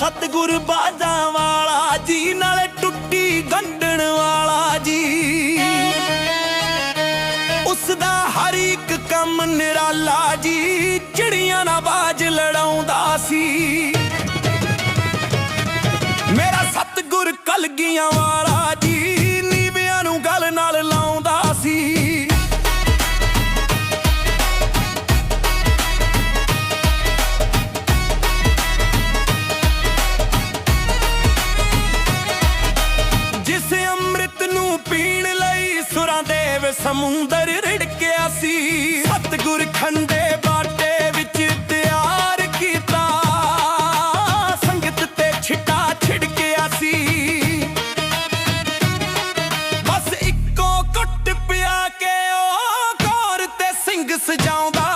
ਸਤਿਗੁਰ ਬਾਜਾਂ ਵਾਲਾ ਜੀ, ਨਾਲੇ ਟੁੱਟੀ ਗੰਢਣ ਵਾਲਾ ਜੀ। ਉਸ ਦਾ ਹਰ ਇੱਕ ਕੰਮ ਨਿਰਾਲਾ ਜੀ, ਚਿੜੀਆਂ ਨਾਲ ਬਾਜ ਲੜਾਉਂਦਾ ਸੀ। ਮੇਰਾ ਸਤਿਗੁਰ ਕਲਗੀਆਂ ਸਮੁੰਦਰ ਰਿੜਕਿਆ ਸੀ। ਸਤਿਗੁਰ ਖੰਡੇ ਬਾਟੇ ਵਿੱਚ ਤਿਆਰ ਕੀਤਾ। ਸੰਗਤ ਤੇ ਛਿਟਾ ਛਿੜਕਿਆ ਸੀ। ਬਸ ਇੱਕੋ ਕੁੱਟ ਪਿਆ ਕੇ ਉਹ ਕੌਰ ਤੇ ਸਿੰਘ ਸਜਾਉਂਦਾ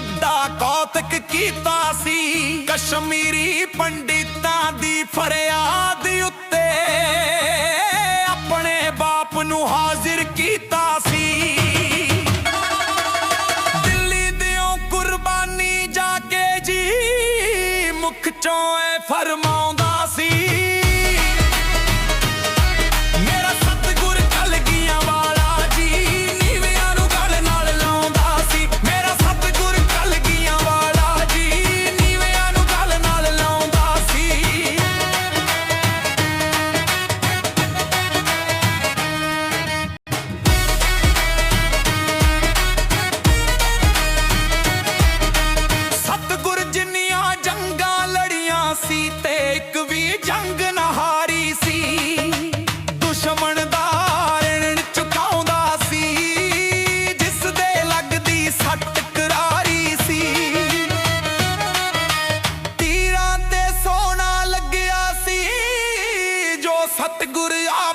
ਵੱਡਾ ਕੌਤਕ ਕੀਤਾ ਸੀ। ਕਸ਼ਮੀਰੀ ਪੰਡਿਤਾਂ ਦੀ ਫਰਿਆਦ ਉੱਤੇ ਆਪਣੇ ਬਾਪ ਨੂੰ ਹਾਜ਼ਰ ਕੀਤਾ ਸੀ। ਦਿੱਲੀ ਦਿਓ ਕੁਰਬਾਨੀ ਜਾ ਕੇ ਜੀ, ਮੁਖ ਚੋਂ ਐ ਫਰਮਾਉਂਦਾ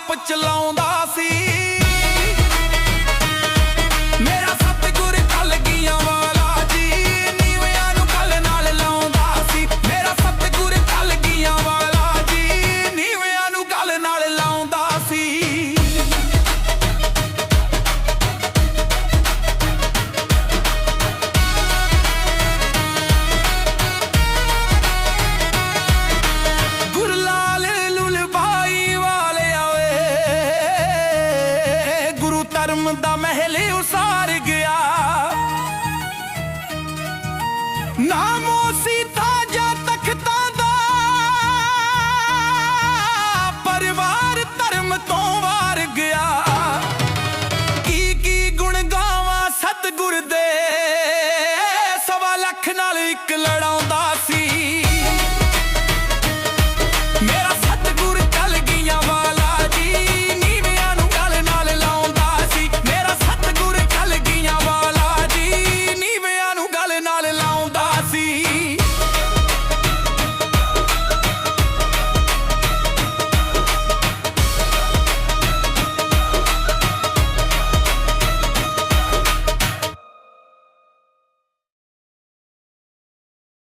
ਆਪ ਚਲਾਉਂਦਾ ਗੁਰੂ ਧਰਮ ਦਾ ਮਹਿਲ ਉਸਾਰ ਗਿਆ। ਨਾਮੋ ਸੀਤਾ ਜਾਂ ਤਖਤਾਂ ਦਾ ਪਰਿਵਾਰ ਧਰਮ ਤੋਂ